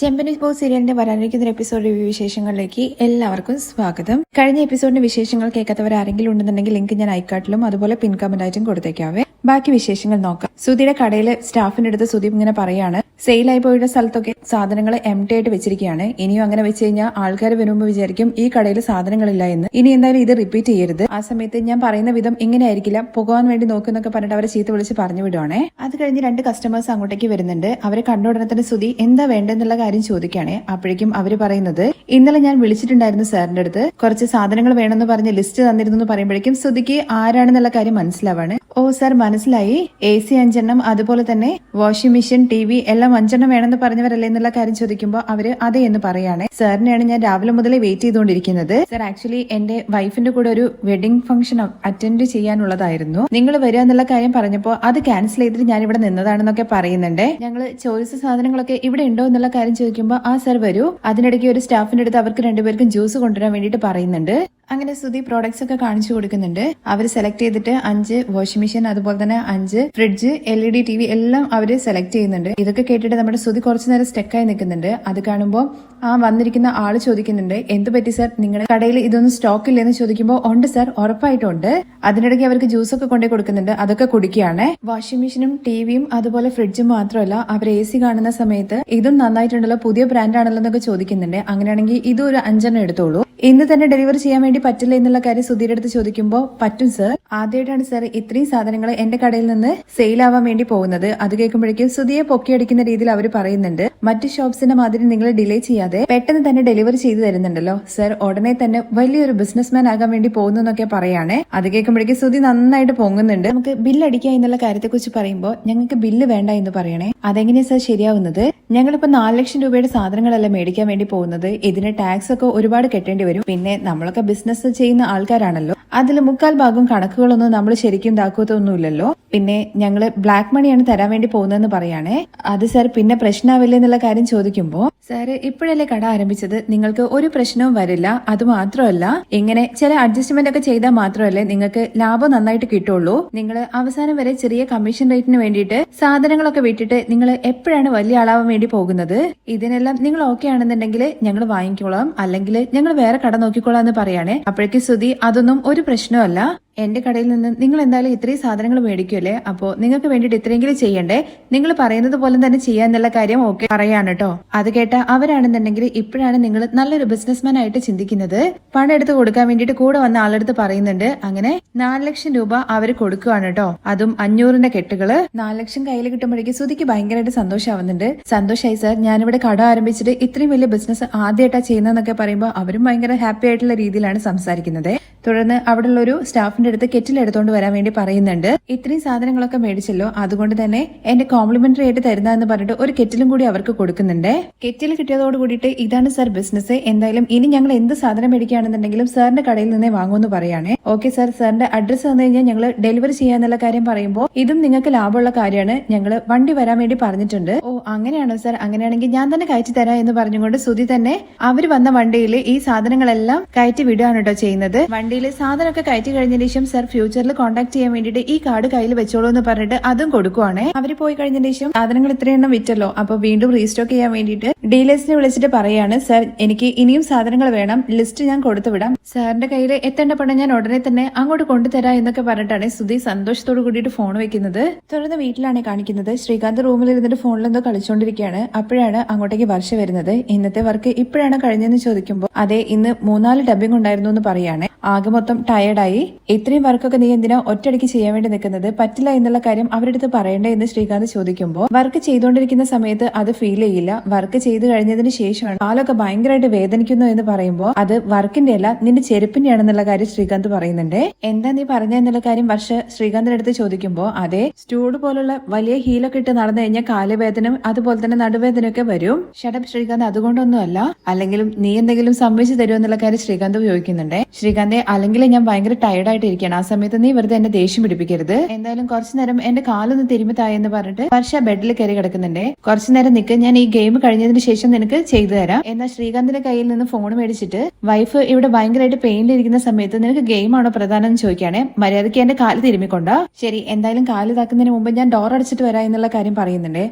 ചെമ്പനി ബോ സീരിയലിന്റെ വരാനിരിക്കുന്ന ഒരു എപ്പിസോഡ് റിവ്യൂ വിശേഷങ്ങളിലേക്ക് എല്ലാവർക്കും സ്വാഗതം. കഴിഞ്ഞ എപ്പിസോഡിന്റെ വിശേഷങ്ങൾ കേൾക്കാത്തവർ ആരെങ്കിലും ഉണ്ടെന്നുണ്ടെങ്കിൽ ലിങ്ക് ഞാൻ ഐക്കാട്ടിലും അതുപോലെ പിൻ കമന്റ് ആയിട്ടും കൊടുത്തേക്കാവേ. ബാക്കി വിശേഷങ്ങൾ നോക്കാം. സുധിയുടെ കടയിലെ സ്റ്റാഫിന്റെ അടുത്ത് സുദീപ് ഇങ്ങനെ പറയാണ് സെയിലായി പോയുടെ സ്ഥലത്തൊക്കെ സാധനങ്ങൾ എം ടി ആയിട്ട് വെച്ചിരിക്കുകയാണ്. ഇനിയും അങ്ങനെ വെച്ച് കഴിഞ്ഞാൽ ആൾക്കാർ വരുമ്പോൾ വിചാരിക്കും ഈ കടയിൽ സാധനങ്ങളില്ല എന്ന്. ഇനി എന്തായാലും ഇത് റിപ്പീറ്റ് ചെയ്യരുത്. ആ സമയത്ത് ഞാൻ പറയുന്ന വിധം ഇങ്ങനെ ആയിരിക്കില്ല പോകാൻ വേണ്ടി നോക്കുന്നൊക്കെ പറഞ്ഞിട്ട് അവരെ ചീത്ത വിളിച്ച് പറഞ്ഞു വിടുവാണേ. അത് കഴിഞ്ഞ് രണ്ട് കസ്റ്റമേഴ്സ് അങ്ങോട്ടേക്ക് വരുന്നുണ്ട്. അവരെ കണ്ട ഉടനെ തന്നെ സുധി എന്താ വേണ്ടെന്നുള്ള കാര്യം ചോദിക്കുകയാണേ. അപ്പോഴേക്കും അവർ പറയുന്നത് ഇന്നലെ ഞാൻ വിളിച്ചിട്ടുണ്ടായിരുന്നു സാറിന്റെ അടുത്ത്. കുറച്ച് സാധനങ്ങൾ വേണമെന്ന് പറഞ്ഞ് ലിസ്റ്റ് തന്നിരുന്നു എന്ന് പറയുമ്പോഴേക്കും ശ്രുതിക്ക് ആരാണെന്നുള്ള കാര്യം മനസ്സിലാവാണ്. ഓ സാർ മനസ്സിലായി. എ സി അഞ്ചെണ്ണം അതുപോലെ തന്നെ വാഷിംഗ് മെഷീൻ ടി വി എല്ലാം അഞ്ചെണ്ണം വേണമെന്ന് പറഞ്ഞവരല്ലേ എന്നുള്ള കാര്യം ചോദിക്കുമ്പോൾ അവർ അതെ എന്ന് പറയാണ്. സാറിനെയാണ് ഞാൻ രാവിലെ മുതലേ വെയിറ്റ് ചെയ്തുകൊണ്ടിരിക്കുന്നത്. സാർ ആക്ച്വലി എന്റെ വൈഫിന്റെ കൂടെ ഒരു വെഡിങ് ഫംഗ്ഷൻ അറ്റൻഡ് ചെയ്യാനുള്ളതായിരുന്നു. നിങ്ങൾ വരിക എന്നുള്ള കാര്യം പറഞ്ഞപ്പോൾ അത് ക്യാൻസൽ ചെയ്തിട്ട് ഞാൻ ഇവിടെ നിന്നതാണെന്നൊക്കെ പറയുന്നുണ്ട്. ഞങ്ങൾ ചോദിച്ച സാധനങ്ങളൊക്കെ ഇവിടെ ഉണ്ടോ എന്നുള്ള കാര്യം ചോദിക്കുമ്പോൾ ആ സാർ വരൂ. അതിനിടയ്ക്ക് ഒരു സ്റ്റാഫിന്റെ അടുത്ത് അവർക്ക് രണ്ടുപേർക്കും ജ്യൂസ് കൊണ്ടുവരാൻ വേണ്ടിയിട്ട് പറയുന്നുണ്ട്. അങ്ങനെ സുധി പ്രോഡക്ട്സ് ഒക്കെ കാണിച്ചു കൊടുക്കുന്നുണ്ട്. അവർ സെലക്ട് ചെയ്തിട്ട് അഞ്ച് വാഷിംഗ് മെഷീൻ അതുപോലെ തന്നെ അഞ്ച് fridge L E D T V എല്ലാം അവർ സെലക്ട് ചെയ്യുന്നുണ്ട്. ഇതൊക്കെ കേട്ടിട്ട് നമ്മുടെ സുധി കുറച്ചു നേരം സ്റ്റെക്കായി നിൽക്കുന്നുണ്ട്. അത് കാണുമ്പോൾ ആ വന്നിരിക്കുന്ന ആൾ ചോദിക്കുന്നുണ്ട് എന്ത് പറ്റി സാർ നിങ്ങളുടെ കടയിൽ ഇതൊന്നും സ്റ്റോക്ക് ഇല്ലെന്ന് ചോദിക്കുമ്പോൾ ഉണ്ട് സാർ ഉറപ്പായിട്ടുണ്ട് അതിനിടയ്ക്ക് അവർക്ക് ജ്യൂസ് ഒക്കെ കൊണ്ടേ കൊടുക്കുന്നുണ്ട്. അതൊക്കെ കുടിക്കുകയാണ്. വാഷിംഗ് മെഷീനും ടിവിയും അതുപോലെ ഫ്രിഡ്ജും മാത്രമല്ല അവർ എ സി കാണുന്ന സമയത്ത് ഇതും നന്നായിട്ടുണ്ടല്ലോ പുതിയ ബ്രാൻഡ് ആണല്ലോ എന്നൊക്കെ ചോദിക്കുന്നുണ്ട്. അങ്ങനെയാണെങ്കിൽ ഇതും ഒരു അഞ്ചെണ്ണം എടുത്തോളൂ. ഇന്ന് തന്നെ ഡെലിവർ ചെയ്യാൻ വേണ്ടി പറ്റില്ല എന്നുള്ള കാര്യം സുധീരുടെ അടുത്ത് ചോദിക്കുമ്പോൾ പറ്റും സർ ആദ്യമായിട്ടാണ് സർ ഇത്രയും സാധനങ്ങൾ എന്റെ കടയിൽ നിന്ന് സെയിൽ ആവാൻ വേണ്ടി പോകുന്നത്. അത് കേൾക്കുമ്പോഴേക്കും സുധിയെ പൊക്കിയടിക്കുന്ന രീതിയിൽ അവർ പറയുന്നുണ്ട്. മറ്റു ഷോപ്സിന്റെ മാതിരി നിങ്ങൾ ഡിലേ ചെയ്യാതെ പെട്ടെന്ന് തന്നെ ഡെലിവറി ചെയ്തു തരുന്നുണ്ടല്ലോ. സർ ഉടനെ തന്നെ വലിയൊരു ബിസിനസ്മാൻ ആകാൻ വേണ്ടി പോകുന്നു എന്നൊക്കെ പറയാണ്. അത് കേൾക്കുമ്പോഴേക്കും സുധി നന്നായിട്ട് പൊങ്ങുന്നുണ്ട്. നമുക്ക് ബില്ല് അടിക്കുക എന്നുള്ള കാര്യത്തെക്കുറിച്ച് പറയുമ്പോൾ ഞങ്ങൾക്ക് ബില്ല് വേണ്ട എന്ന് പറയണേ. അതെങ്ങനെയാ സർ ശരിയാവുന്നത്? ഞങ്ങളിപ്പോ നാല് ലക്ഷം രൂപയുടെ സാധനങ്ങളല്ല മേടിക്കാൻ വേണ്ടി പോകുന്നത്. ഇതിന് ടാക്സ് ഒക്കെ ഒരുപാട് കെട്ടേണ്ടി വരും. പിന്നെ നമ്മളൊക്കെ ബിസിനസ് ചെയ്യുന്ന ആൾക്കാരാണല്ലോ. അതിൽ മുക്കാൽ ഭാഗം കണക്കുകളൊന്നും നമ്മൾ ശരിക്കും ഇതാക്കത്തൊന്നുമില്ലല്ലോ. പിന്നെ ഞങ്ങൾ ബ്ലാക്ക് മണിയാണ് തരാൻ വേണ്ടി പോകുന്നതെന്ന് പറയാണേ. അത് സാർ പിന്നെ പ്രശ്നമാവില്ലേ എന്നുള്ള കാര്യം ചോദിക്കുമ്പോൾ സാറ് ഇപ്പോഴല്ലേ കട ആരംഭിച്ചത്? നിങ്ങൾക്ക് ഒരു പ്രശ്നവും വരില്ല. അത് മാത്രമല്ല ഇങ്ങനെ ചില അഡ്ജസ്റ്റ്മെന്റ് ഒക്കെ ചെയ്താൽ മാത്രമല്ലേ നിങ്ങൾക്ക് ലാഭം നന്നായിട്ട് കിട്ടുള്ളൂ. നിങ്ങൾ അവസാനം വരെ ചെറിയ കമ്മീഷൻ റേറ്റിന് വേണ്ടിയിട്ട് സാധനങ്ങളൊക്കെ വിട്ടിട്ട് നിങ്ങൾ എപ്പോഴാണ് വലിയ ആളാവാൻ വേണ്ടി പോകുന്നത്? ഇതിനെല്ലാം നിങ്ങൾ ഓക്കെ ആണെന്നുണ്ടെങ്കിൽ ഞങ്ങൾ വാങ്ങിക്കോളാം. അല്ലെങ്കിൽ ഞങ്ങൾ വേറെ കട നോക്കിക്കോളാം എന്ന് പറയാണേ. അപ്പോഴേക്ക് സ്തുതി അതൊന്നും ഒരു പ്രശ്നമല്ല എന്റെ കടയിൽ നിന്ന് നിങ്ങൾ എന്തായാലും ഇത്രയും സാധനങ്ങൾ മേടിക്കുമല്ലേ അപ്പോ നിങ്ങൾക്ക് വേണ്ടിയിട്ട് ഇത്രയെങ്കിലും ചെയ്യണ്ടേ? നിങ്ങൾ പറയുന്നത് പോലെ തന്നെ ചെയ്യാന്നുള്ള കാര്യം ഓക്കെ പറയാണ് കേട്ടോ അത് കേട്ട അവരാണെന്നുണ്ടെങ്കിൽ ഇപ്പോഴാണ് നിങ്ങൾ നല്ലൊരു ബിസിനസ്മാൻ ആയിട്ട് ചിന്തിക്കുന്നത്. പണം എടുത്ത് കൊടുക്കാൻ വേണ്ടിട്ട് കൂടെ വന്ന ആളെടുത്ത് പറയുന്നുണ്ട്. അങ്ങനെ നാല് ലക്ഷം രൂപ അവർ കൊടുക്കുവാണ് കേട്ടോ അതും അഞ്ഞൂറിന്റെ കെട്ടുകൾ. നാല് ലക്ഷം കയ്യിൽ കിട്ടുമ്പോഴേക്ക് സുതിക്ക് ഭയങ്കരമായിട്ട് സന്തോഷമാവുന്നുണ്ട്. സന്തോഷായി സർ. ഞാനിവിടെ കട ആരംഭിച്ചിട്ട് ഇത്രയും വലിയ ബിസിനസ് ആദ്യമായിട്ടാ ചെയ്യുന്നതെന്നൊക്കെ പറയുമ്പോൾ അവരും ഭയങ്കര ഹാപ്പി ആയിട്ടുള്ള രീതിയിലാണ് സംസാരിക്കുന്നത്. തുടർന്ന് അവിടെയുള്ള ഒരു സ്റ്റാഫിന്റെ അടുത്ത് കെറ്റിൽ എടുത്തോണ്ട് വരാൻ വേണ്ടി പറയുന്നുണ്ട്. ഇത്രയും സാധനങ്ങളൊക്കെ മേടിച്ചല്ലോ. അതുകൊണ്ട് തന്നെ എന്റെ കോംപ്ലിമെന്ററി ആയിട്ട് തരുന്ന എന്ന് പറഞ്ഞിട്ട് ഒരു കെറ്റിലും കൂടി അവർക്ക് കൊടുക്കുന്നുണ്ട്. കെറ്റിൽ കിട്ടിയതോട് കൂടിയിട്ട് ഇതാണ് സാർ ബിസിനസ് എന്തായാലും ഇനി ഞങ്ങൾ എന്ത് സാധനം മേടിക്കുകയാണെന്നുണ്ടെങ്കിലും സാറിന്റെ കടയിൽ നിന്നേ വാങ്ങുമെന്ന് പറയാണേ. ഓക്കെ സാർ സാറിന്റെ അഡ്രസ്സ് തന്നു കഴിഞ്ഞാൽ ഞങ്ങൾ ഡെലിവറി ചെയ്യാന്നുള്ള കാര്യം പറയുമ്പോൾ ഇതും നിങ്ങൾക്ക് ലാഭമുള്ള കാര്യമാണ്. ഞങ്ങൾ വണ്ടി വരാൻ വേണ്ടി പറഞ്ഞിട്ടുണ്ട്. അങ്ങനെയാണോ സാർ? അങ്ങനെയാണെങ്കിൽ ഞാൻ തന്നെ കയറ്റി തരാം എന്ന് പറഞ്ഞുകൊണ്ട് സുധി തന്നെ അവർ വന്ന വണ്ടിയിൽ ഈ സാധനങ്ങളെല്ലാം കയറ്റി വിടുകയാണ് കേട്ടോ ചെയ്യുന്നത്. വണ്ടിയിൽ സാധനമൊക്കെ കയറ്റി കഴിഞ്ഞതിന് ശേഷം സർ ഫ്യൂച്ചറിൽ കോൺടാക്ട് ചെയ്യാൻ വേണ്ടിയിട്ട് ഈ കാർഡ് കയ്യിൽ വെച്ചോളൂ എന്ന് പറഞ്ഞിട്ട് അതും കൊടുക്കുവാണേ. അവർ പോയി കഴിഞ്ഞതിന് ശേഷം സാധനങ്ങൾ ഇത്രയെണ്ണം വിറ്റല്ലോ. അപ്പൊ വീണ്ടും റീസ്റ്റോക്ക് ചെയ്യാൻ വേണ്ടിയിട്ട് ഡീലേഴ്സിനെ വിളിച്ചിട്ട് പറയാണ് സർ എനിക്ക് ഇനിയും സാധനങ്ങൾ വേണം. ലിസ്റ്റ് ഞാൻ കൊടുത്തു വിടാം. സാറിന്റെ കയ്യിൽ എത്തേണ്ട പണം ഞാൻ ഉടനെ തന്നെ അങ്ങോട്ട് കൊണ്ടുതരാം എന്നൊക്കെ പറഞ്ഞിട്ടാണ് സുധി സന്തോഷത്തോട് കൂടിയിട്ട് ഫോൺ വെക്കുന്നത്. തുടർന്ന് വീട്ടിലാണ് കാണിക്കുന്നത്. ശ്രീകാന്ത് റൂമിൽ ഇരുന്നിട്ട് ഫോണിൽ എന്തോ കളിച്ചുകൊണ്ടിരിക്കുകയാണ് അപ്പോഴാണ് അങ്ങോട്ടേക്ക് വർഷ വരുന്നത്. ഇന്നത്തെ വർക്ക് ഇപ്പോഴാണ് കഴിഞ്ഞെന്ന് ചോദിക്കുമ്പോൾ അതെ ഇന്ന് മൂന്നാൽ ഡബിംഗ് ഉണ്ടായിരുന്നു എന്ന് പറയാണ്. ആകെ മൊത്തം ടയർഡായി ഇത്രയും വർക്കൊക്കെ നീ എന്തിനാ ഒറ്റയടിക്ക് ചെയ്യാൻ വേണ്ടി നിൽക്കുന്നത്? പറ്റില്ല എന്നുള്ള കാര്യം അവരുടെ അടുത്ത് പറയണ്ടേ എന്ന് ശ്രീകാന്ത് ചോദിക്കുമ്പോൾ വർക്ക് ചെയ്തുകൊണ്ടിരിക്കുന്ന സമയത്ത് അത് ഫീൽ ചെയ്യില്ല. വർക്ക് ചെയ്തു കഴിഞ്ഞതിന് ശേഷമാണ് കാലൊക്കെ ഭയങ്കരമായിട്ട് വേദനിക്കുന്നു എന്ന് പറയുമ്പോൾ അത് വർക്കിന്റെ അല്ല നിന്റെ ചെരുപ്പിന്റെയാണെന്നുള്ള കാര്യം ശ്രീകാന്ത് പറയുന്നുണ്ട്. എന്താ നീ പറഞ്ഞെന്നുള്ള കാര്യം വർഷ ശ്രീകാന്തിന്റെ അടുത്ത് ചോദിക്കുമ്പോൾ അതെ സ്റ്റൂഡ് പോലുള്ള വലിയ ഹീലൊക്കെ ഇട്ട് നടന്നു കഴിഞ്ഞാൽ കാലുവേദനം അതുപോലെ തന്നെ നടുവേദനയൊക്കെ വരും. ഷടപ്പ് ശ്രീകാന്ത് അതുകൊണ്ടൊന്നും അല്ല അല്ലെങ്കിലും നീ എന്തെങ്കിലും സംഭവിച്ചു തരുമോ എന്നുള്ള കാര്യം ശ്രീകാന്ത് ഉപയോഗിക്കുന്നുണ്ട്. ശ്രീകാന്തെ അല്ലെങ്കിൽ ഞാൻ ഭയങ്കര ടയർഡായിട്ട് ഇരിക്കുകയാണ് ആ സമയത്ത് നീ വെറുതെ എന്നെ ദേഷ്യം പിടിപ്പിക്കരുത്. എന്തായാലും കുറച്ചു നേരം എന്റെ കാലൊന്ന് തിരുമ്പി തായെന്ന് പറഞ്ഞിട്ട് വർഷ ബെഡിൽ കയറി കിടക്കുന്നുണ്ട്. കുറച്ചു നേരം നിൽക്ക് ഞാൻ ഈ ഗെയിം കഴിഞ്ഞതിന് ശേഷം നിനക്ക് ചെയ്തു തരാം. എന്നാൽ ശ്രീകാന്തിന്റെ കയ്യിൽ നിന്ന് ഫോൺ മേടിച്ചിട്ട് വൈഫ് ഇവിടെ ഭയങ്കരമായിട്ട് പെയിനിലിരിക്കുന്ന സമയത്ത് നിനക്ക് ഗെയിം ഗെയിമാണോ പ്രധാനം എന്ന് ചോദിക്കുകയാണെ. മര്യാദയ്ക്ക് എന്റെ കാൽ തിരുമ്മിക്കൊണ്ട? ശരി എന്തായാലും കാൽ താക്കുന്നതിന് മുമ്പ് ഞാൻ ഡോർ അടച്ചിട്ട് വരാം എന്നുള്ള കാര്യം പറയുന്നുണ്ട്.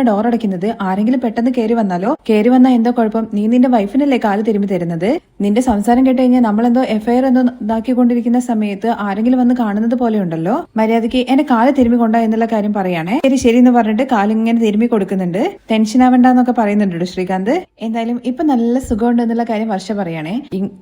അതിനെന്തിനാ ഡോർ അടയ്ക്കുന്നത് ആരെങ്കിലും പെട്ടെന്ന് കയറി വന്നാലോ? കയറി വന്നാൽ എന്തോ കുഴപ്പം. നീ നിന്റെ വൈഫിനല്ലേ കാൽ തിരുമ്പി തരുന്നത്? നിന്റെ സംസാരം കേട്ട് കഴിഞ്ഞാൽ നമ്മളെന്തോ എഫ്ഐആർ എന്തോ ഇതാക്കിക്കൊണ്ടിരിക്കുന്ന സമയത്ത് ആരെങ്കിലും വന്ന് കാണുന്നത് പോലെ ഉണ്ടല്ലോ? മര്യാദയ്ക്ക് എന്നെ കാൽ തിരുമ്പി കൊണ്ടോ എന്നുള്ള കാര്യം പറയാണേ. ശരി ശരി എന്ന് പറഞ്ഞിട്ട് കാലിങ്ങനെ തിരുമ്മി കൊടുക്കുന്നുണ്ട്. ടെൻഷൻ ആവണ്ടെന്നൊക്കെ പറയുന്നുണ്ട് ശ്രീകാന്ത്. എന്തായാലും ഇപ്പൊ നല്ല സുഖമുണ്ട് എന്നുള്ള കാര്യം വർഷ പറയണേ.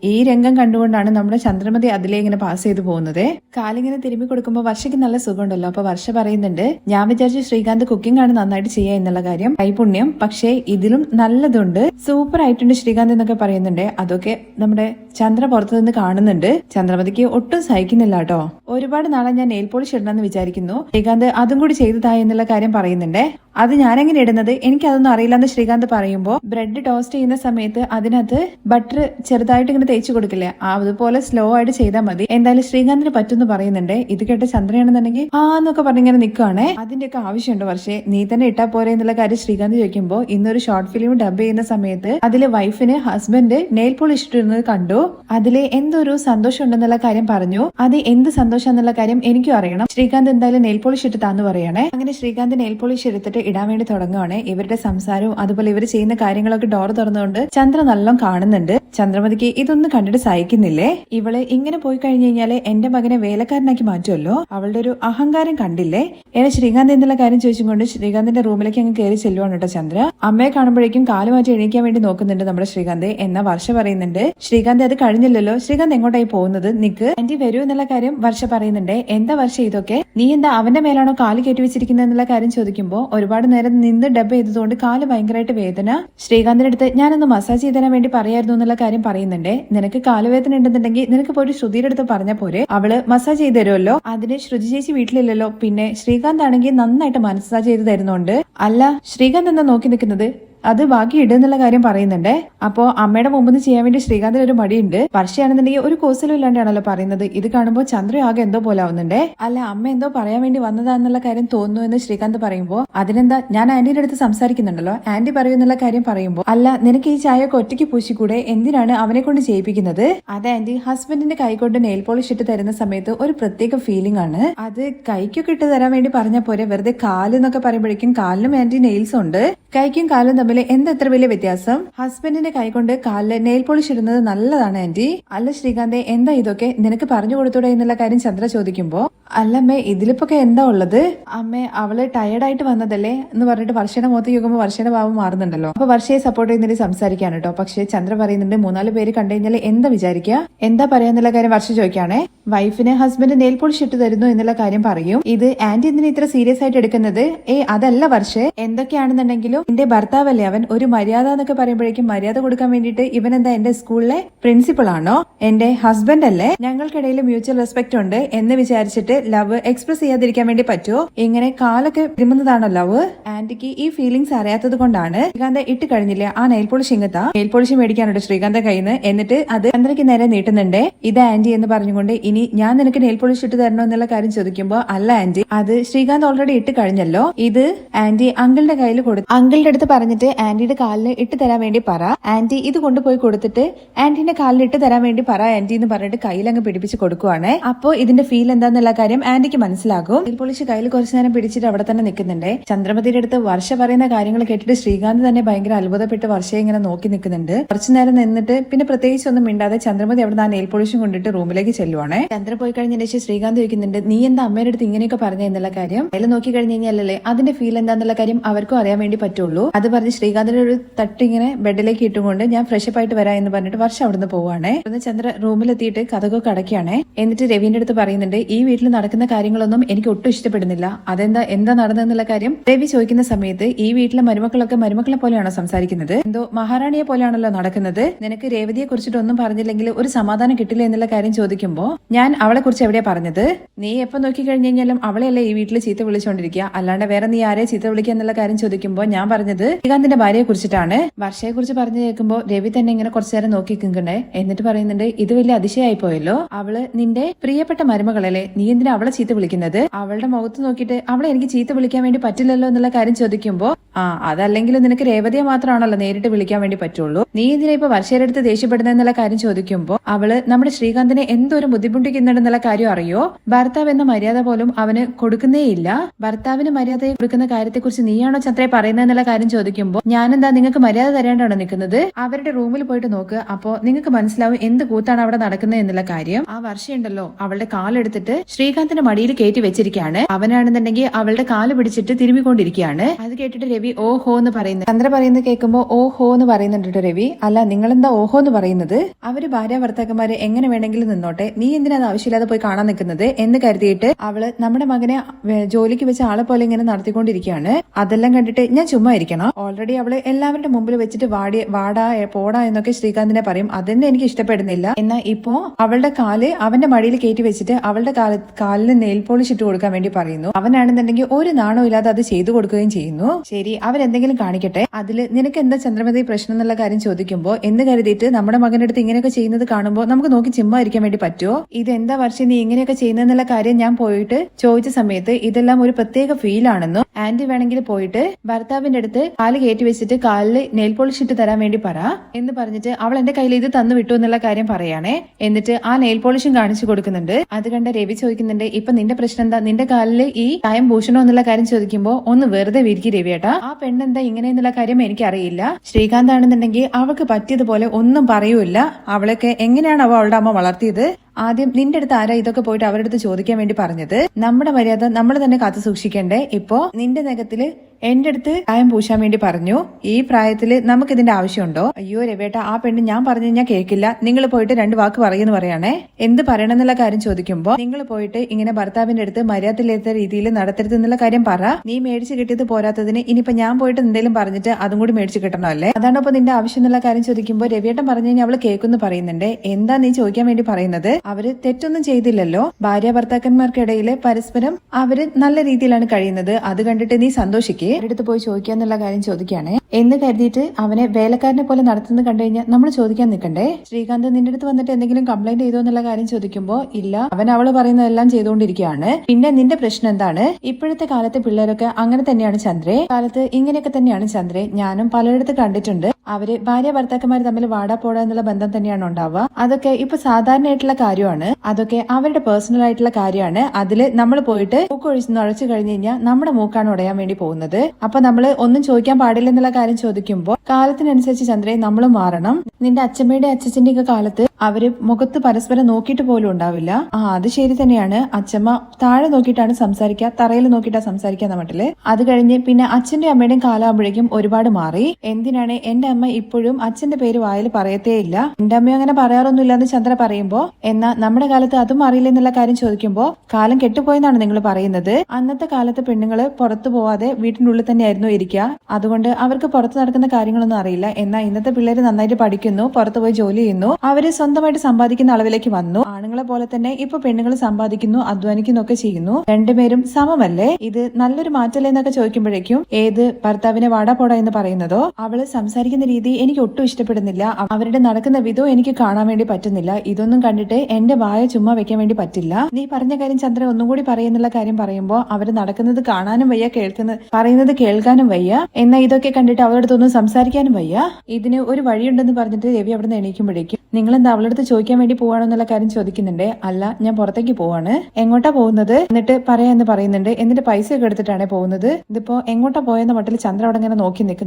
ഈ- രംഗം കണ്ടുകൊണ്ടാണ് നമ്മുടെ ചന്ദ്രമതി അതിലേ ഇങ്ങനെ പാസ് ചെയ്തു പോകുന്നത്. കാലിങ്ങനെ തിരുമ്മി കൊടുക്കുമ്പോൾ വർഷയ്ക്ക് നല്ല സുഖമുണ്ടല്ലോ. അപ്പൊ വർഷ പറയുന്നുണ്ട് ഞാൻ വിചാരിച്ചു ശ്രീകാന്ത് കുക്കിംഗ് ആണ് നന്നായിട്ട് ചെയ്യുക എന്നുള്ള കാര്യം കൈപുണ്യം. പക്ഷേ ഇതിലും നല്ലതുണ്ട്. സൂപ്പർ ആയിട്ടുണ്ട് ശ്രീകാന്ത് എന്നൊക്കെ പറയുന്നുണ്ട്. അതൊക്കെ നമ്മുടെ ചന്ദ്ര പുറത്തു നിന്ന് കാണുന്നുണ്ട്. ചന്ദ്രമതിക്ക് ഒട്ടും സഹിക്കുന്നില്ല കേട്ടോ. ഒരുപാട് നാളെ ഞാൻ നെയിൽ പോളിഷ് ഇടണമെന്ന് വിചാരിക്കുന്നു. ശ്രീകാന്ത് അതും കൂടി ചെയ്തതായി എന്നുള്ള കാര്യം പറയുന്നുണ്ടേ. അത് ഞാനെങ്ങനെ ഇടുന്നത്? എനിക്ക് അതൊന്നും അറിയില്ലെന്ന് ശ്രീകാന്ത് പറയുമ്പോൾ ബ്രെഡ് ടോസ്റ്റ് ചെയ്യുന്ന സമയത്ത് അതിനകത്ത് ബട്ടർ ചെറുതായിട്ട് ഇങ്ങനെ തേച്ചു കൊടുക്കില്ലേ? അതുപോലെ സ്ലോ ആയിട്ട് ചെയ്താൽ മതി. എന്തായാലും ശ്രീകാന്തിന് പറ്റുമെന്ന് പറയുന്നുണ്ട്. ഇത് കേട്ട് ചന്ദ്രയാണെന്നുണ്ടെങ്കിൽ ആ എന്നൊക്കെ പറഞ്ഞിങ്ങനെ നിൽക്കുവാണേ അതിന്റെയൊക്കെ ആവശ്യമുണ്ട് പക്ഷേ നീ തന്നെ ഇട്ടാ പോരെ എന്നുള്ള കാര്യം ശ്രീകാന്ത് ചോദിക്കുമ്പോൾ ഇന്നൊരു ഷോർട്ട് ഫിലിം ഡബ് ചെയ്യുന്ന സമയത്ത് അതിലെ വൈഫിന് ഹസ്ബൻഡ് നെയിൽ പോളിഷ് ഇട്ടിരുന്നത് കണ്ടു. അതിൽ എന്തൊരു സന്തോഷം ഉണ്ടെന്നുള്ള കാര്യം പറഞ്ഞു. അത് എന്ത് സന്തോഷം എന്നുള്ള കാര്യം എനിക്കും അറിയണം. ശ്രീകാന്ത് എന്തായാലും നെയിൽ പോളിഷ് ഇട്ട് താന്ന് പറയണേ. അങ്ങനെ ശ്രീകാന്ത് നെയിൽ പോളിഷ് എടുത്തിട്ട് ഇടാൻ വേണ്ടി തുടങ്ങുവാണ്. ഇവരുടെ സംസാരവും അതുപോലെ ഇവർ ചെയ്യുന്ന കാര്യങ്ങളൊക്കെ ഡോർ തുറന്നുകൊണ്ട് ചന്ദ്ര നല്ലോണം കാണുന്നുണ്ട്. ചന്ദ്രമതിക്ക് ഇതൊന്നും കണ്ടിട്ട് സഹിക്കുന്നില്ലേ? ഇവൾ ഇങ്ങനെ പോയി കഴിഞ്ഞു കഴിഞ്ഞാൽ എന്റെ മകനെ വേലക്കാരനാക്കി മാറ്റുമല്ലോ അവളുടെ ഒരു അഹങ്കാരം കണ്ടില്ലേ? എന്നെ ശ്രീകാന്ത് എന്നുള്ള കാര്യം ചോദിച്ചുകൊണ്ട് ശ്രീകാന്തിന്റെ റൂമിലേക്ക് അങ്ങ് കയറി ചെല്ലുവാണ് കേട്ടോ ചന്ദ്ര. അമ്മയെ കാണുമ്പോഴേക്കും കാൽ മാറ്റി എണീക്കാൻ വേണ്ടി നോക്കുന്നുണ്ട് നമ്മുടെ ശ്രീകാന്ത്. എന്ന വർഷ പറയുന്നുണ്ട്. ശ്രീകാന്ത് അത് കഴിഞ്ഞില്ലല്ലോ. ശ്രീകാന്ത് എങ്ങോട്ടായി പോകുന്നത്? നിക്ക്. ആന്റി വരൂ എന്നുള്ള കാര്യം വർഷ പറയുന്നുണ്ടേ. എന്താ വർഷ ഇതൊക്കെ? നീ എന്താ അവന്റെ മേലാണോ കാൽ കയറ്റി വെച്ചിരിക്കുന്നത് എന്നുള്ള കാര്യം ചോദിക്കുമ്പോൾ ഒരുപാട് നേരം നിന്ന് ഡബ് ചെയ്തതുകൊണ്ട് കാൽ ഭയങ്കരമായിട്ട് വേദന. ശ്രീകാന്തിന്റെ അടുത്ത് ഞാനൊന്ന് മസാജ് ചെയ്ത് തരാൻ വേണ്ടി പറയായിരുന്നു എന്നുള്ള കാര്യം പറയുന്നുണ്ടേ. നിനക്ക് കാലുവേദന ഉണ്ടെന്നുണ്ടെങ്കിൽ നിനക്ക് പോയി ശ്രുതിയുടെ അടുത്ത് പറഞ്ഞ പോരെ. അവൾ മസാജ് ചെയ്ത് തരുമല്ലോ. അതിന് ശ്രുതി ചേച്ചി വീട്ടിലില്ലല്ലോ. പിന്നെ ശ്രീകാന്ത് ആണെങ്കിൽ നന്നായിട്ട് മസാജ് ചെയ്ത് തരുന്നുണ്ട്. അല്ല ശ്രീകാന്ത് എന്താ നോക്കി നിൽക്കുന്നത്? അത് ബാക്കി ഇടുന്നുള്ള കാര്യം പറയുന്നുണ്ട്. അപ്പോ അമ്മയുടെ മുമ്പിൽ നിന്ന് ചെയ്യാൻ വേണ്ടി ശ്രീകാന്തിന് ഒരു മടിയുണ്ട്. വർഷയാണെന്നുണ്ടെങ്കിൽ ഒരു കോസലും ഇല്ലാണ്ടാണല്ലോ പറയുന്നത്. ഇത് കാണുമ്പോൾ ചന്ദ്ര ആകെ എന്തോ പോലെ ആവുന്നുണ്ട്. അല്ല അമ്മ എന്തോ പറയാൻ വേണ്ടി വന്നതാന്നുള്ള കാര്യം തോന്നുന്നു എന്ന് ശ്രീകാന്ത് പറയുമ്പോൾ അതിനെന്താ ഞാൻ ആന്റിയുടെ അടുത്ത് സംസാരിക്കുന്നുണ്ടല്ലോ. ആന്റി പറയുന്നുള്ള കാര്യം പറയുമ്പോൾ അല്ല നിനക്ക് ഈ ചായ ഒക്കെ ഒറ്റയ്ക്ക് പൂശിക്കൂടെ? എന്തിനാണ് അവനെ കൊണ്ട് ചെയ്യിപ്പിക്കുന്നത്? അതെ ആന്റി. ഹസ്ബൻഡിന്റെ കൈ കൊണ്ട് നെയിൽ പോളിഷ് ഇട്ട് തരുന്ന സമയത്ത് ഒരു പ്രത്യേക ഫീലിംഗ് ആണ്. അത് കൈക്കൊക്കെ ഇട്ട് തരാൻ വേണ്ടി പറഞ്ഞ പോലെ വെറുതെ കാൽ എന്നൊക്കെ പറയുമ്പോഴേക്കും കാലിലും ആന്റി നെയിൽസ് ഉണ്ട് കൈക്കും കാലും തമ്മിൽ എന്താ എത്ര വലിയ വ്യത്യാസം? ഹസ്ബൻഡിന്റെ കൈകൊണ്ട് കാലിൽ നെയിൽ പോളിഷ് ഇടുന്നത് നല്ലതാണ് ആന്റി. അല്ല ശ്രീകാന്തെ എന്താ ഇതൊക്കെ? നിനക്ക് പറഞ്ഞു കൊടുത്തൂടെ എന്നുള്ള കാര്യം ചന്ദ്ര ചോദിക്കുമ്പോ അല്ലമ്മേ ഇതിലിപ്പൊക്കെ എന്താ ഉള്ളത്? അമ്മേ അവൾ ടയർഡായിട്ട് വന്നതല്ലേ? എന്ന് പറഞ്ഞിട്ട് വർഷയുടെ മുഖത്ത് ചോദിക്കുമ്പോൾ വർഷയുടെ ഭാവം മാറുന്നുണ്ടല്ലോ. അപ്പൊ വർഷയെ സപ്പോർട്ട് ചെയ്യുന്നതിന് സംസാരിക്കാണ് കേട്ടോ. പക്ഷെ ചന്ദ്ര പറയുന്നുണ്ട് മൂന്നാൽ പേര് കണ്ടു കഴിഞ്ഞാൽ എന്താ വിചാരിക്കുക എന്താ പറയാന്നുള്ള കാര്യം വർഷ ചോദിക്കുകയാണേ. വൈഫിന് ഹസ്ബൻഡ് നെയിൽ പോളിഷ് ഇട്ട് തരുന്നു എന്നുള്ള കാര്യം പറയും. ഇത് ആന്റി എന്തിനാ ഇത്ര സീരിയസ് ആയിട്ട് എടുക്കുന്നത്? ഏ അതല്ല വർഷേ. എന്തൊക്കെയാണെന്നുണ്ടെങ്കിലും എന്റെ ഭർത്താവല്ലേ അവൻ ഒരു മര്യാദ എന്നൊക്കെ പറയുമ്പോഴേക്കും മര്യാദ കൊടുക്കാൻ വേണ്ടിയിട്ട് ഇവൻ എന്താ എന്റെ സ്കൂളിലെ പ്രിൻസിപ്പൾ ആണോ? എന്റെ ഹസ്ബൻഡ് അല്ലേ? ഞങ്ങൾക്കിടയിൽ മ്യൂച്വൽ റെസ്പെക്ട് ഉണ്ട് എന്ന് വിചാരിച്ചിട്ട് ലവ് എക്സ്പ്രസ് ചെയ്യാതിരിക്കാൻ വേണ്ടി പറ്റുമോ ഇങ്ങനെ കാലൊക്കെ തിരുമുന്നതാണോ ലവ് ആന്റിക്ക് ഈ ഫീലിംഗ്സ് അറിയാത്തത് കൊണ്ടാണ് ശ്രീകാന്ത ഇട്ട് കഴിഞ്ഞില്ല. ആ നെയിൽ പോളിഷ് ഇങ്ങത്താ. നെയിൽ പോളിഷ് മേടിക്കാനുണ്ട് ശ്രീകാന്ത കയ്യിൽ നിന്ന് എന്നിട്ട് അത് ചന്ദ്രയ്ക്ക് നേരെ നീട്ടുന്നുണ്ട്. ഇത് ആന്റി എന്ന് പറഞ്ഞുകൊണ്ട് ഇനി ഞാൻ നിനക്ക് നെയിൽ പോളിഷ് ഇട്ട് തരണോ എന്നുള്ള കാര്യം ചോദിക്കുമ്പോൾ അല്ല ആന്റി അത് ശ്രീകാന്ത് ഓൾറെഡി ഇട്ട് കഴിഞ്ഞല്ലോ. ഇത് ആന്റി അങ്കിളിന്റെ കയ്യിൽ കൊടുത്തു അങ്കിളിന്റെ അടുത്ത് പറഞ്ഞിട്ട് ആന്റിയുടെ കാലിന് ഇട്ട് തരാൻ വേണ്ടി പറ. ആന്റി ഇത് കൊണ്ടുപോയി കൊടുത്തിട്ട് ആന്റിന്റെ കാലിന് ഇട്ട് തരാൻ വേണ്ടി പറ ആന്റി എന്ന് പറഞ്ഞിട്ട് കയ്യിലങ്ങ് പിടിപ്പിച്ച് കൊടുക്കുവാണ്. അപ്പോ ഇതിന്റെ ഫീൽ എന്താന്നുള്ള കാര്യം ആന്റിക്ക് മനസ്സിലാകും. നെയിൽ പോളിഷ് കയ്യിൽ കുറച്ചു നേരം പിടിച്ചിട്ട് അവിടെ തന്നെ നിൽക്കുന്നുണ്ട്. ചന്ദ്രമതിയുടെ അടുത്ത് വർഷ പറയുന്ന കാര്യങ്ങൾ കേട്ടിട്ട് ശ്രീകാന്ത് തന്നെ ഭയങ്കര അത്ഭുതപ്പെട്ട് വർഷയെ ഇങ്ങനെ നോക്കി നിൽക്കുന്നുണ്ട്. കുറച്ചു നേരം നിന്നിട്ട് പിന്നെ പ്രത്യേകിച്ച് ഒന്നും മിണ്ടാതെ ചന്ദ്രമതി അവിടെ ആ നെയിൽ പോളിഷും കൊണ്ടിട്ട് റൂമിലേക്ക് ചെല്ലുവാണ്. ചന്ദ്ര പോയി കഴിഞ്ഞതിന് ശേഷം ശ്രീകാന്ത് ചോദിക്കുന്നുണ്ട് നീ എന്താ അമ്മയുടെ അടുത്ത് ഇങ്ങനെയൊക്കെ പറഞ്ഞു? എന്നുള്ള കാര്യം. അതിൽ നോക്കി കഴിഞ്ഞു കഴിഞ്ഞാലല്ലേ അതിന്റെ ഫീൽ എന്താന്നുള്ള കാര്യം അവർക്കും അറിയാൻ വേണ്ടി പറ്റുള്ളൂ. അത് പറഞ്ഞ് ശ്രീകാന്തിന്റെ ഒരു തട്ടിങ്ങനെ ബെഡിലേക്ക് ഇട്ടുകൊണ്ട് ഞാൻ ഫ്രഷപ്പ് ആയിട്ട് വരാം എന്ന് പറഞ്ഞിട്ട് വർഷം അവിടുന്ന് പോവാണ്. അവിടുന്ന് ചന്ദ്ര റൂമിലെത്തിയിട്ട് കഥകൊക്കെ അടയ്ക്കാണ് എന്നിട്ട് രവിന്റെ അടുത്ത് പറയുന്നുണ്ട് ഈ വീട്ടിൽ നടക്കുന്ന കാര്യങ്ങളൊന്നും എനിക്ക് ഒട്ടും ഇഷ്ടപ്പെടുന്നില്ല. അതെന്താ എന്താ നടന്നതെന്നുള്ള കാര്യം? രവി ചോദിക്കുന്ന സമയത്ത് ഈ വീട്ടിലെ മരുമക്കളൊക്കെ മരുമക്കളെ പോലെയാണോ സംസാരിക്കുന്നത്? എന്തോ മഹാറാണിയെ പോലെയാണല്ലോ നടക്കുന്നത്? നിനക്ക് രേവതിയെ കുറിച്ചിട്ട് ഒന്നും പറഞ്ഞില്ലെങ്കിൽ ഒരു സമാധാനം കിട്ടില്ല എന്നുള്ള കാര്യം ചോദിക്കുമ്പോൾ ഞാൻ അവളെ കുറിച്ച് എവിടെയാ പറഞ്ഞത്? നീ എപ്പോ നോക്കി കഴിഞ്ഞു കഴിഞ്ഞാലും അവളെയല്ലേ ഈ വീട്ടിൽ ചീത്ത വിളിച്ചുകൊണ്ടിരിക്കുക അല്ലാണ്ട് വേറെ നീ ആരെ ചീത്ത വിളിക്കുക എന്നുള്ള കാര്യം ചോദിക്കുമ്പോൾ ഞാൻ പറഞ്ഞത് ശ്രീകാന്തിന്റെ ഭാര്യയെ കുറിച്ചിട്ടാണ് വർഷയെ കുറിച്ച് പറഞ്ഞു കേൾക്കുമ്പോൾ രവി തന്നെ ഇങ്ങനെ കുറച്ചു നേരം നോക്കി നിൽക്കണ്ടേ എന്നിട്ട് പറയുന്നുണ്ട് ഇത് വലിയ അതിശയായി പോയല്ലോ അവൾ നിന്റെ പ്രിയപ്പെട്ട മരുമകളല്ലേ? നീ എന്തിനാ അവളെ ചീത്ത വിളിക്കുന്നത്? അവളുടെ മുഖത്ത് നോക്കിയിട്ട് അവളെ എനിക്ക് ചീത്ത വിളിക്കാൻ വേണ്ടി പറ്റില്ലല്ലോ എന്നുള്ള കാര്യം ചോദിക്കുമ്പോ ആ അതല്ലെങ്കിലും നിനക്ക് രേവതിയെ മാത്രമാണല്ലോ നേരിട്ട് വിളിക്കാൻ വേണ്ടി പറ്റുള്ളൂ. നീ ഇതിനെ ഇപ്പൊ വർഷയുടെ അടുത്ത് ദേഷ്യപ്പെടുന്ന എന്നുള്ള കാര്യം ചോദിക്കുമ്പോ അവൾ നമ്മുടെ ശ്രീകാന്തിനെ എന്തോരം ബുദ്ധിമുട്ടിക്കുന്നുണ്ടെന്നുള്ള കാര്യം അറിയോ? ഭർത്താവ് എന്ന മര്യാദ പോലും അവന് കൊടുക്കുന്നേയില്ല. ഭർത്താവിന് മര്യാദ കൊടുക്കുന്ന കാര്യത്തെക്കുറിച്ച് നീയാണോ ചന്ദ്രയെ പറയുന്നത് എന്നുള്ള കാര്യം ചോദിക്കുമ്പോൾ ഞാനെന്താ നിങ്ങൾക്ക് മര്യാദ തരേണ്ടാണോ നിൽക്കുന്നത്? അവരുടെ റൂമിൽ പോയിട്ട് നോക്ക്. അപ്പോ നിങ്ങൾക്ക് മനസ്സിലാവും എന്ത് കൂത്താണ് അവിടെ നടക്കുന്നത് എന്നുള്ള കാര്യം. ആ വർഷയുണ്ടല്ലോ അവളുടെ കാലെടുത്തിട്ട് ശ്രീകാന്തിന്റെ മടിയിൽ കയറ്റി വെച്ചിരിക്കുകയാണ്. അവനാണെന്നുണ്ടെങ്കിൽ അവളുടെ കാൽ പിടിച്ചിട്ട് തിരുമ്മിക്കൊണ്ടിരിക്കുകയാണ്. അത് കേട്ടിട്ട് രവി ഓഹോ എന്ന് പറയുന്നത് ചന്ദ്ര പറയുന്നത് കേൾക്കുമ്പോൾ ഓഹോ എന്ന് പറയുന്നുണ്ട് രവി. അല്ല നിങ്ങളെന്താ ഓഹോ എന്ന് പറയുന്നത്? അവർ ഭാര്യ ഭർത്താക്കന്മാരെ എങ്ങനെ വേണമെങ്കിലും നിന്നോട്ടെ. നീ എന്തിനാ ആവശ്യമില്ലാതെ പോയി കാണാൻ നിൽക്കുന്നത്? എന്ന് കരുതിയിട്ട് അവൾ നമ്മുടെ മകനെ ജോലിക്ക് വെച്ച ആളെ പോലെ ഇങ്ങനെ നടത്തിക്കൊണ്ടിരിക്കുകയാണ്. അതെല്ലാം കണ്ടിട്ട് ഞാൻ ചുമ്മാ ഇരിക്കണം. ഓൾറെഡി അവൾ എല്ലാവരുടെ മുമ്പിൽ വെച്ചിട്ട് വാടി വാടാ പോടാ എന്നൊക്കെ ശ്രീകാന്തിനെ പറയും. അതെന്നെ എനിക്ക് ഇഷ്ടപ്പെടുന്നില്ല. എന്നാൽ ഇപ്പോ അവളുടെ കാൽ അവന്റെ മടിയിൽ കയറ്റി വെച്ചിട്ട് അവളുടെ കാല കാലിന് നെയിൽ പോളിഷ് ഇട്ട് കൊടുക്കാൻ വേണ്ടി പറയുന്നു. അവനാണെന്നുണ്ടെങ്കിൽ ഒരു നാണോ ഇല്ലാതെ അത് ചെയ്തു കൊടുക്കുകയും ചെയ്യുന്നു. ശരി അവരെന്തെങ്കിലും കാണിക്കട്ടെ. അതിൽ നിനക്ക് എന്താ ചന്ദ്രമതി പ്രശ്നം എന്നുള്ള കാര്യം ചോദിക്കുമ്പോൾ എന്ന് കരുതിയിട്ട് നമ്മുടെ മകന്റെ അടുത്ത് ഇങ്ങനെയൊക്കെ ചെയ്യുന്നത് കാണുമ്പോൾ നമുക്ക് നോക്കി ചിമ്മ ഇരിക്കാൻ വേണ്ടി പറ്റുമോ ഇത് എന്താ വർഷം നീ ഇങ്ങനെയൊക്കെ ചെയ്യുന്നതെന്നുള്ള കാര്യം ഞാൻ പോയിട്ട് ചോദിച്ച സമയത്ത് ഇതെല്ലാം ഒരു പ്രത്യേക ഫീൽ ആണെന്നും? ആന്റി വേണമെങ്കിൽ പോയിട്ട് ഭർത്താവിന്റെ അടുത്ത് കാൽ വെച്ചിട്ട് കാലിൽ നെയിൽ പോളിഷ് ഇട്ട് തരാൻ വേണ്ടി പറ എന്ന് പറഞ്ഞിട്ട് അവൾ എന്റെ കയ്യിൽ ഇത് തന്നു വിട്ടു എന്നുള്ള കാര്യം പറയാണേ. എന്നിട്ട് ആ നെയിൽ പോളിഷും കാണിച്ചു കൊടുക്കുന്നുണ്ട്. അത് കണ്ട രവി ചോദിക്കുന്നുണ്ട് ഇപ്പൊ നിന്റെ പ്രശ്നം എന്താ? നിന്റെ കാലിൽ ഈ ടൈം ഭൂഷണോ എന്നുള്ള കാര്യം ചോദിക്കുമ്പോ ഒന്ന് വെറുതെ വിരിക്കി രവിയേട്ടാ ആ പെണ്ണെന്താ ഇങ്ങനെ എന്നുള്ള കാര്യം എനിക്കറിയില്ല. ശ്രീകാന്ത് ആണെന്നുണ്ടെങ്കിൽ അവൾക്ക് പറ്റിയതുപോലെ ഒന്നും പറയൂല അവളൊക്കെ എങ്ങനെയാണ് അവ അവളുടെ അമ്മ വളർത്തിയത്? ആദ്യം നിന്റെ അടുത്ത് ആരാ ഇതൊക്കെ പോയിട്ട് അവരുടെ അടുത്ത് ചോദിക്കാൻ വേണ്ടി പറഞ്ഞത്? നമ്മുടെ മര്യാദ നമ്മൾ തന്നെ കാത്തു സൂക്ഷിക്കണ്ടേ? ഇപ്പോ നിന്റെ നഖത്തിൽ എന്റെ അടുത്ത് ചായം പൂശാൻ വേണ്ടി പറഞ്ഞു. ഈ പ്രായത്തിൽ നമുക്ക് ഇതിന്റെ ആവശ്യമുണ്ടോ? അയ്യോ രവേട്ട ആ പെണ്ണ് ഞാൻ പറഞ്ഞു കഴിഞ്ഞാൽ കേൾക്കില്ല നിങ്ങൾ പോയിട്ട് രണ്ട് വാക്ക് പറയുന്നു പറയണേ. എന്ത് പറയണം എന്നുള്ള കാര്യം ചോദിക്കുമ്പോ നിങ്ങൾ പോയിട്ട് ഇങ്ങനെ ഭർത്താവിന്റെ അടുത്ത് മര്യാദയില്ലാത്ത രീതിയിൽ നടത്തരുത് എന്നുള്ള കാര്യം പറ. നീ മേടിച്ച് കിട്ടിയത് പോരാത്തതിന് ഇനിയിപ്പോ ഞാൻ പോയിട്ട് എന്തെങ്കിലും പറഞ്ഞിട്ട് അതും കൂടി മേടിച്ച് കിട്ടണമല്ലേ അതാണ് ഇപ്പൊ നിന്റെ ആവശ്യം എന്നുള്ള കാര്യം ചോദിക്കുമ്പോൾ രവിയേട്ടൻ പറഞ്ഞു കഴിഞ്ഞാൽ അവൾ കേൾക്കുന്നു പറയുന്നുണ്ട്. എന്താ നീ ചോദിക്കാൻ വേണ്ടി പറയുന്നത്? അവർ തെറ്റൊന്നും ചെയ്തില്ലല്ലോ. ഭാര്യ ഭർത്താക്കന്മാർക്കിടയിൽ പരസ്പരം അവർ നല്ല രീതിയിലാണ് കഴിയുന്നത്. അത് കണ്ടിട്ട് നീ സന്തോഷിക്കേ. അവരുടെ അടുത്ത് പോയി ചോദിക്കുക എന്നുള്ള കാര്യം ചോദിക്കുകയാണേ. എന്ന് കരുതിയിട്ട് അവനെ വേലക്കാരനെ പോലെ നടത്തുന്നത് കണ്ടു കഴിഞ്ഞാൽ നമ്മൾ ചോദിക്കാൻ നിൽക്കണ്ടേ? ശ്രീകാന്ത് നിന്റെ അടുത്ത് വന്നിട്ട് എന്തെങ്കിലും കംപ്ലൈന്റ് ചെയ്തോ എന്നുള്ള കാര്യം ചോദിക്കുമ്പോൾ ഇല്ല അവൻ അവൾ പറയുന്നതെല്ലാം ചെയ്തുകൊണ്ടിരിക്കുകയാണ്. പിന്നെ നിന്റെ പ്രശ്നം എന്താണ്? ഇപ്പോഴത്തെ കാലത്തെ പിള്ളേരൊക്കെ അങ്ങനെ തന്നെയാണ് ചന്ദ്രേ. കാലത്ത് ഇങ്ങനെയൊക്കെ തന്നെയാണ് ചന്ദ്രേ. ഞാനും പലയിടത്ത് കണ്ടിട്ടുണ്ട്. അവർ ഭാര്യ ഭർത്താക്കന്മാർ തമ്മിൽ വാടാ പോടാ എന്നുള്ള ബന്ധം തന്നെയാണ് ഉണ്ടാവുക. അതൊക്കെ ഇപ്പൊ സാധാരണയായിട്ടുള്ള കാര്യമാണ്. അതൊക്കെ അവരുടെ പേഴ്സണൽ ആയിട്ടുള്ള കാര്യമാണ്. അതിൽ നമ്മൾ പോയിട്ട് മൂക്കൊഴിച്ച് നുഴച്ചു കഴിഞ്ഞു കഴിഞ്ഞാൽ നമ്മുടെ മൂക്കാണ് ഉടയാൻ വേണ്ടി പോകുന്നത്. അപ്പൊ നമ്മൾ ഒന്നും ചോദിക്കാൻ പാടില്ല എന്നുള്ള കാര്യം ചോദിക്കുമ്പോൾ കാലത്തിനനുസരിച്ച് ചന്ദ്രയെ നമ്മൾ മാറണം. നിന്റെ അച്ഛമ്മയുടെ അച്ഛച്ചന്റെ ഒക്കെ കാലത്ത് അവർ മുഖത്ത് പരസ്പരം നോക്കിയിട്ട് പോലും ഉണ്ടാവില്ല. ആ അത് ശരി തന്നെയാണ്. അച്ഛമ്മ താഴെ നോക്കിയിട്ടാണ് സംസാരിക്കുക തറയിൽ നോക്കിയിട്ടാണ് സംസാരിക്കുക നമ്മട്ടിൽ അത് കഴിഞ്ഞ് പിന്നെ അച്ഛന്റെ അമ്മയുടെയും കാലാകുമ്പോഴേക്കും ഒരുപാട് മാറി. എന്തിനാണ് എന്റെ അമ്മ ഇപ്പോഴും അച്ഛന്റെ പേര് വായിൽ പറയത്തേ ഇല്ല. എന്റെ അമ്മ അങ്ങനെ പറയാറൊന്നുമില്ല എന്ന് ചന്ദ്ര പറയുമ്പോ എന്നാ നമ്മുടെ കാലത്ത് അതും അറിയില്ല എന്നുള്ള കാര്യം ചോദിക്കുമ്പോ കാലം കെട്ടുപോയെന്നാണ് നിങ്ങൾ പറയുന്നത്. അന്നത്തെ കാലത്ത് പെണ്ണുങ്ങൾ പുറത്തു പോവാതെ വീട്ടിന്റെ ഉള്ളിൽ തന്നെയായിരുന്നു ഇരിക്കുക. അതുകൊണ്ട് അവർക്ക് പുറത്ത് നടക്കുന്ന കാര്യങ്ങളൊന്നും അറിയില്ല. എന്നാൽ ഇന്നത്തെ പിള്ളേർ നന്നായിട്ട് പഠിക്കുന്നു പുറത്തു പോയി ജോലി ചെയ്യുന്നു. അവർ സ്വന്തമായിട്ട് സമ്പാദിക്കുന്ന അളവിലേക്ക് വന്നു. ആണുങ്ങളെ പോലെ തന്നെ ഇപ്പൊ പെണ്ണുങ്ങൾ സമ്പാദിക്കുന്നു അധ്വാനിക്കുന്നു ഒക്കെ ചെയ്യുന്നു. രണ്ടുപേരും സമമല്ലേ? ഇത് നല്ലൊരു മാറ്റല്ലേ എന്നൊക്കെ ചോദിക്കുമ്പോഴേക്കും ഏത് ഭർത്താവിനെ വാടാ പോടാ എന്ന് പറയുന്നതോ അവൾ സംസാരിക്കുന്ന രീതി എനിക്ക് ഒട്ടും ഇഷ്ടപ്പെടുന്നില്ല. അവരുടെ നടക്കുന്ന വിധവും എനിക്ക് കാണാൻ വേണ്ടി പറ്റുന്നില്ല. ഇതൊന്നും കണ്ടിട്ട് എന്റെ വായ ചുമ്മാ വെക്കാൻ വേണ്ടി പറ്റില്ല. നീ പറഞ്ഞ കാര്യം ചന്ദ്ര ഒന്നും കൂടി പറയുന്നുള്ള കാര്യം പറയുമ്പോൾ അവർ നടക്കുന്നത് കാണാനും വയ്യ കേൾക്കുന്നത് പറയുന്നത് കേൾക്കാനും വയ്യ. എന്നാൽ ഇതൊക്കെ കണ്ടിട്ട് അവളുടെ അടുത്തൊന്നും സംസാരിക്കാനും വയ്യ. ഇതിന് ഒരു വഴിയുണ്ടെന്ന് പറഞ്ഞിട്ട് ദേവി അവിടെ നിന്ന് എണീക്കുമ്പോഴേക്കും നിങ്ങൾ എന്താ അവളുടെ അടുത്ത് ചോദിക്കാൻ വേണ്ടി പോവാണോ എന്നുള്ള കാര്യം ചോദിക്കുന്നുണ്ട്. അല്ല ഞാൻ പുറത്തേക്ക് പോവാണ്. എങ്ങോട്ടാ പോകുന്നത്? എന്നിട്ട് പറയാന്ന് പറയുന്നുണ്ട്. എന്നിട്ട് പൈസ ഒക്കെ എടുത്തിട്ടാണ് പോകുന്നത്. ഇതിപ്പോ എങ്ങോട്ടാ പോയെന്ന മട്ടിൽ ചന്ദ്ര അവിടെ ഇങ്ങനെ നോക്കി നിൽക്കുന്നു.